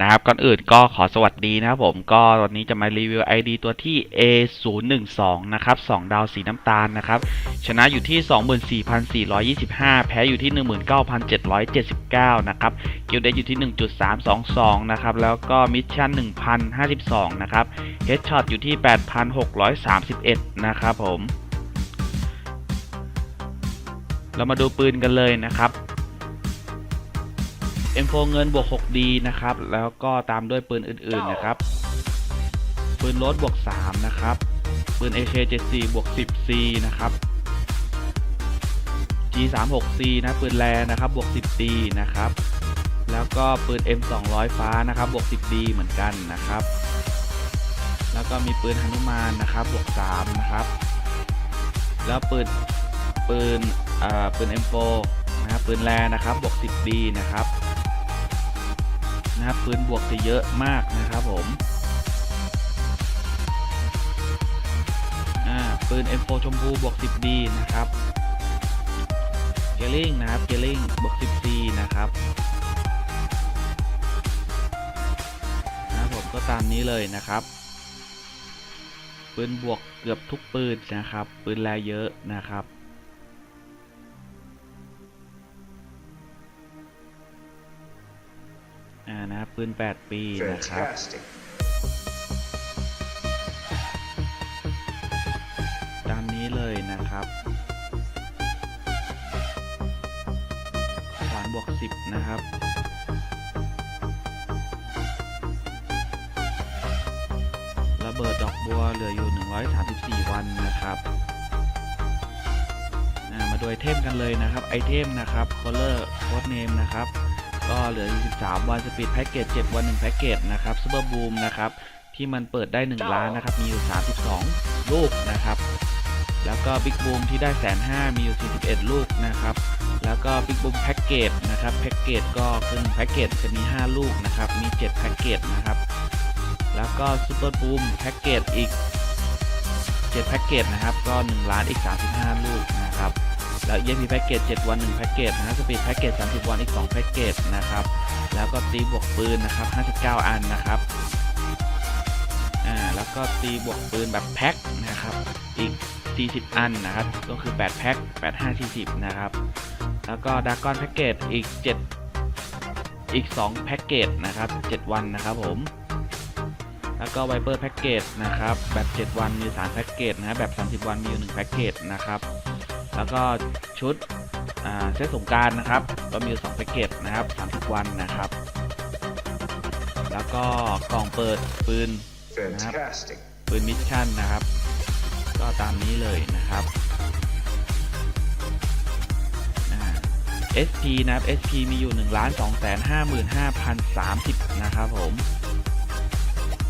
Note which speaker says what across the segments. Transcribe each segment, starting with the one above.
Speaker 1: นะครับก่อนอื่นก็ขอสวัสดีนะครับผมก็วันนี้จะมารีวิว ID ตัวที่ A012 นะครับ2ดาวสีน้ำตาลนะครับชนะอยู่ที่ 24,425 แพ้อยู่ที่ 19,779 นะครับเกิลเดอยู่ที่ 1.322 นะครับแล้วก็มิชชั่น 1,052 นะครับเฮดช็อตอยู่ที่ 8,631 นะครับผม เรามาดูปืนกันเลยนะครับ M4 เงินบวก 6D นะครับ แล้วก็ตามด้วยปืนอื่นๆนะครับ ปืนรถบวก 3 นะครับ ปืน AK74 บวก 10C นะครับ G36C นะปืนแรนะครับบวก 10D นะครับ แล้วก็ปืน M200 ฟ้านะครับบวก 10D เหมือนกันนะครับ แล้วก็มีปืนหนุมานนะครับบวก 3 นะครับ แล้วปืนปืนอ่าปืน M4 นะครับปืนแรนะครับบวก 10D นะครับ นะครับปืนบวกจะเยอะมากนะครับผมปืน M4 ชมพูบวก 10D นะครับเกลลิงนะครับเกลลิงบวก 10C นะครับนะครับผมก็ตามนี้เลยนะครับ ปืนบวกเกือบทุกปืนนะครับ ปืนแรเยอะนะครับ ปืน 8 ปีนะครับ
Speaker 2: Fantastic.
Speaker 1: ตามนี้เลยนะครับขวานบวก 10 นะครับระเบิดดอกบัวเหลืออยู่ 134 วันนะครับอ่ามาดูไอเทมกันเลยนะครับ ไอเทมนะครับ color code name นะครับ ก็เหลือ 23 วันสปีดแพ็กเกจ 7 วัน 1 แพ็กเกจนะครับซูเปอร์บูมนะครับ ที่มันเปิดได้ 1 ล้านนะครับ มีอยู่ 32 ลูกนะครับ แล้วก็บิ๊กบูมที่ได้แสนห้ามีอยู่ 41 ลูกนะครับ แล้วก็บิ๊กบูมแพ็กเกจนะครับ แพ็กเกจก็คือ1แพ็กเกจจะมี 5 ลูกนะครับ มี 7 แพ็กเกจนะครับ แล้วก็ซูเปอร์บูมแพ็กเกจอีก 7 แพ็กเกจนะครับ ก็ 1 ล้านอีก 35 ลูกนะครับ แล้วเย็นมีแพ็กเกจ7วัน1แพ็กเกจนะสปีดแพ็กเกจ30 วันอีก2แพ็กเกจนะครับ แล้วก็ตีบวกปืนนะครับ 59 อันนะครับอ่าแล้วก็ตีบวกปืนแบบแพ็คนะครับอีก 40 อันนะครับ ก็คือ 8 แพ็ค8 5 40 นะครับ แล้วก็ดากอนแพ็กเกจอีก 7 อีก 2 แพ็กเกจนะครับ 7 วันนะครับผมแล้วก็ไวเปอร์แพ็กเกจนะครับ แบบ 7 วันมี 3 แพ็กเกจนะแบบ 30 วันมีอยู่ 1 แพ็กเกจนะครับ แล้วก็ชุดอ่าเซตสงกรารนะครับ ก็มีอยู่2แพ็กเกจนะครับ30 วันนะครับ แล้วก็กล่องเปิดปืน
Speaker 2: Fantastic.
Speaker 1: ปืนมิชชั่นนะครับ ก็ตามนี้เลยนะครับอ่า SP นะครับ SP มีอยู่ 1 2 5 5 5 0 30 นะครับผม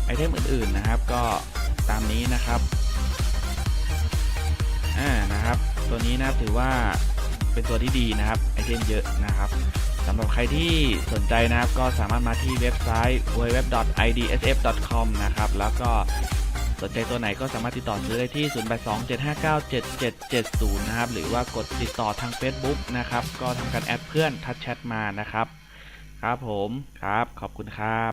Speaker 1: ไอเทมอื่นๆนะครับก็ตามนี้นะครับ อ่า นะครับ ตัวนี้นะครับถือว่าเป็นตัวที่ดีนะครับไอเทมเยอะนะครับสำหรับใครที่สนใจนะครับก็สามารถมาที่เว็บไซต์ www.idsf.com นะครับแล้วก็สนใจตัวไหนก็สามารถติดต่อซื้อได้ที่ 0827597770 นะครับ หรือว่ากดติดต่อทาง Facebook นะครับ ก็ทำการแอดเพื่อนทักแชทมานะครับ ครับผม ครับ ขอบคุณครับ